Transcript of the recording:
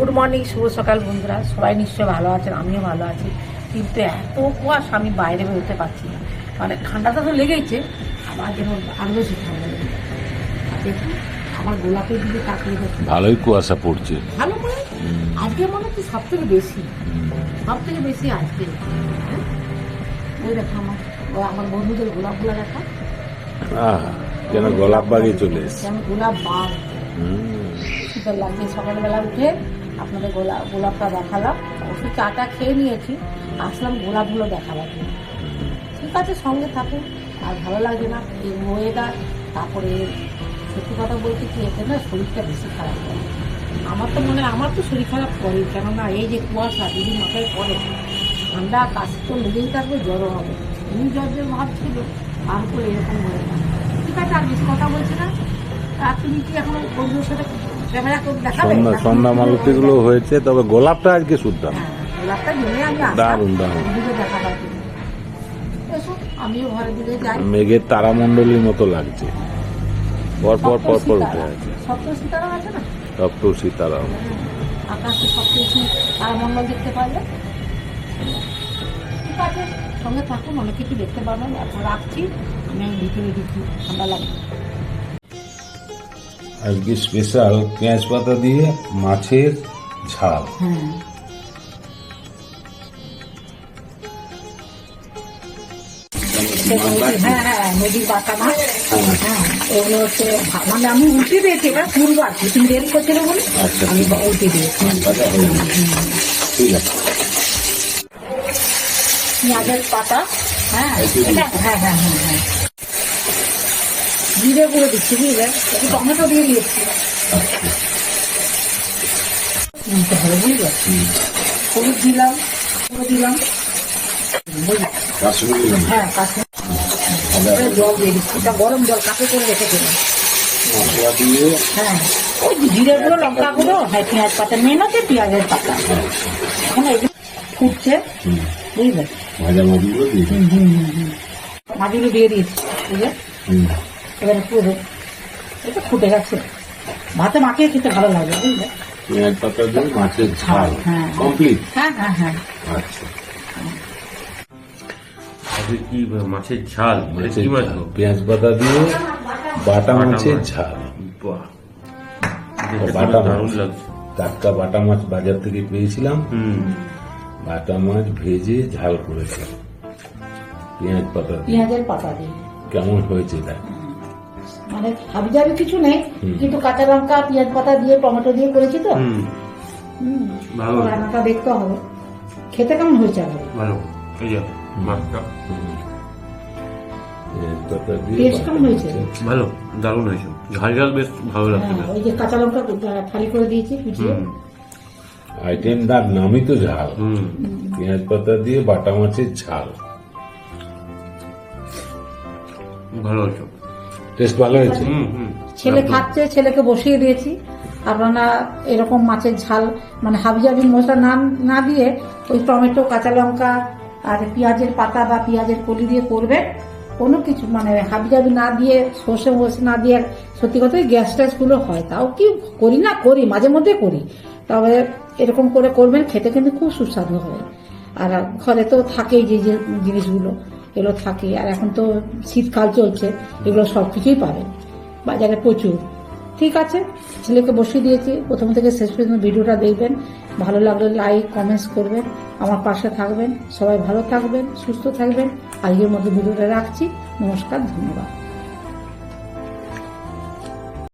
Good morning শুভ সকাল বন্ধুরা। সবাই নিশ্চয়ই ভালো আছেন আমিও ভালো আছি। কিন্তু এত কুয়াশা আমি বাইরে বেরোতে পারছি না। মানে ঠান্ডাটা তো লেগেইছে আমার যেন আরও বেশি ঠান্ডা লেগেছে। দেখুন আমার গোলাপের দিকে তাকিয়ে দেখুন। ভালোই কুয়াশা পড়ছে। ভালো করে? আজকে মনে হচ্ছে সব থেকে বেশি। সব থেকে বেশি আজকে। হ্যাঁ? ওই দেখো আমার ও আমার বন্ধুদের গোলাপগুলো দেখা। যেন গোলাপ বাগে চলে এসছে। গোলাপ বাগ। শীতল লাগছে সকালবেলা উঠে। আপনাদের গোলাপ গোলাপটা দেখালাম। অবশ্য চাটা খেয়ে নিয়েছি। আসলাম গোলাপগুলো দেখাবার ঠিক আছে, সঙ্গে থাকুন। আর ভালো লাগছে না এই ওয়েদার তারপরে সত্যি কথা বলতে কি, এতে না শরীরটা বেশি খারাপ করে। আমার তো মনে, আমার তো শরীর খারাপ করে কেননা এই যে কুয়াশা যদি মাথায় পড়ে, ঠান্ডা, কাশি তো লেগেই থাকবে, জ্বরও হবে। এই জ্বর যে ভাব ছিল, তারপরে এরকম হয়ে ঠিক আছে, আর বেশি কথা বলছি না। আর তুমি কি এখন বন্ধুর সাথে করে সন্ধ্যা সন্ধ্যা মালতি গুলো হয়েছে তবে গোলাপটা আজকে শুদ্ধ। দারুণ, দারুণ। দিকে যাই। মেঘের তারামণ্ডলীর মতো লাগছে। পর পর পর পর উঠে আছে। সপ্ত সীতারা আছে না? তারা আকাশে সপ্তর্ষি তারামণ্ডল দেখতে পারলে ঠিক আছে সঙ্গে থাকুন অনেক কিছু দেখতে পারবেন এখন রাখছি আমি ভিতরে দিচ্ছি ঠান্ডা লাগবে। আজকে স্পেশাল পেঁয়াজ পাতা দিয়ে মাছের ঝাল হ্যাঁ হ্যাঁ হ্যাঁ হ্যাঁ মানে আমি উল্টে দিয়েছি এবার আর কি তুমি দেরি করছিল বলে আমি। উল্টে দিয়েছি ঠিক আছে পেঁয়াজের পাতা হ্যাঁ। এটা হ্যাঁ হ্যাঁ হ্যাঁ হ্যাঁ জিরে গুঁড়ো দিচ্ছি বুঝলে একটু টমেটো দিয়ে দিয়েছি নিতে হবে বুঝলে হলুদ দিলাম গুঁড়ো দিলাম হ্যাঁ কাশ্মীর জল দিয়ে দিচ্ছি এটা গরম জল কাকে করে রেখে দিলাম মশলা দিয়ে হ্যাঁ ওই জিরে গুঁড়ো লঙ্কা গুঁড়ো হ্যাঁ পেঁয়াজ পাতা মেন হচ্ছে পেঁয়াজের পাতা এই ফুটছে বুঝলে ভাজা মাছগুলো দিয়ে হুম হুম হুম হুম মাছগুলো দিয়ে দিয়েছি বুঝলে হুম, এবারে পুরো এটা ফুটে গেছে। ভাতে মাখিয়ে খেতে ভালো লাগে বুঝলে? পেঁয়াজ পাতা দিয়ে মাছের ঝাল হ্যাঁ। কমপ্লিট হ্যাঁ হ্যাঁ হ্যাঁ। আচ্ছা। কি মাছের ঝাল? মানে কি মাছ পেঁয়াজ পাতা দিয়ে বাটা মাছের ঝাল। বাটা মাছ। লাগছে। টাটকা বাটা মাছ বাজার থেকে পেয়েছিলাম। হুম। বাটা মাছ ভেজে ঝাল করেছে। পেঁয়াজ পাতা দিয়ে। পেঁয়াজের পাতা দিয়ে। কেমন হয়েছে দেখ মানে হাবিজাবি কিছু নেই কিন্তু কাঁচা লঙ্কা পেঁয়াজ পাতা দিয়ে টমেটো দিয়ে করেছি তো। হুম। হুম। ভালো। রান্নাটা দেখতে হবে। খেতে কেমন হয়েছে ভালো। এই যে মাছটা ভালো দারুণ হয়েছে। ঝাল ঝাল বেশ ভালো লাগছে হ্যাঁ, ওই যে কাঁচা লঙ্কা ফালি করে দিয়েছি কুচিয়ে। হুম। আইটেমটার নামই তো ঝাল। পেঁয়াজ পাতা দিয়ে বাটা মাছের ঝাল। ভালো হয়েছে। টেস্ট ভালো হয়েছে। হুম। হুম ছেলে খাচ্ছে ছেলেকে বসিয়ে দিয়েছি। আপনারা এরকম মাছের ঝাল মানে হাবিজাবি মশলা না না দিয়ে ওই টমেটো কাঁচা লঙ্কা আর পেঁয়াজের পাতা বা পেঁয়াজের কলি দিয়ে করবেন। কোনো কিছু মানে হাবিজাবি না দিয়ে সর্ষে মর্ষে না দিয়ে সত্যি কথাই গ্যাস ট্যাসগুলো হয়। তাও কি করি না করি মাঝে মধ্যে করি। তবে এরকম করে করবেন খেতে কিন্তু খুব সুস্বাদু হয়। আর ঘরে তো থাকেই যে যে জিনিসগুলো। এগুলো থাকে। আর এখন তো শীতকাল চলছে, এগুলো সব কিছুই পাবেন বাজারে প্রচুর। ঠিক আছে? ছেলেকে বসিয়ে দিয়েছি। প্রথম থেকে শেষ পর্যন্ত ভিডিওটা দেখবেন। ভালো লাগলে লাইক কমেন্টস করবেন। আমার পাশে থাকবেন। সবাই ভালো থাকবেন, সুস্থ থাকবেন। আজকের মতো ভিডিওটা রাখছি। নমস্কার, ধন্যবাদ।